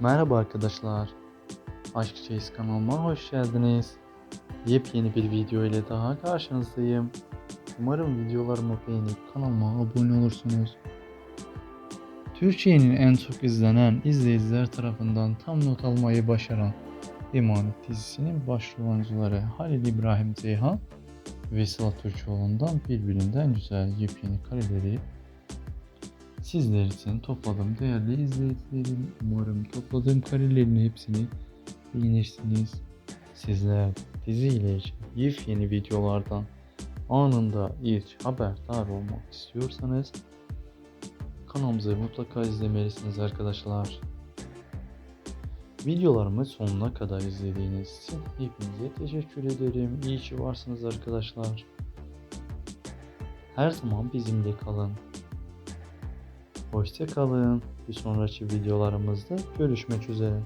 Merhaba arkadaşlar. Aşk Çeyiz kanalıma hoş geldiniz. Yepyeni bir video ile daha karşınızdayım. Umarım videolarımı beğenip kanalıma abone olursunuz. Türkiye'nin en çok izlenen izleyiciler tarafından tam not almayı başaran Emanet dizisinin başrol oyuncuları Halil İbrahim Ceyhan ve Sıla Türkoğlu'ndan birbirinden güzel yepyeni kareleri Sizler için topladım değerli izleyicilerim. Umarım topladığım karelerin hepsini beğenirsiniz. Sizler diziyle yepyeni videolardan anında ilk haberdar olmak istiyorsanız kanalımızı mutlaka izlemelisiniz arkadaşlar. Videolarımı sonuna kadar izlediğiniz için hepinize teşekkür ederim. İyi ki varsınız arkadaşlar. Her zaman bizimle kalın. Hoşça kalın. Bir sonraki videolarımızda görüşmek üzere.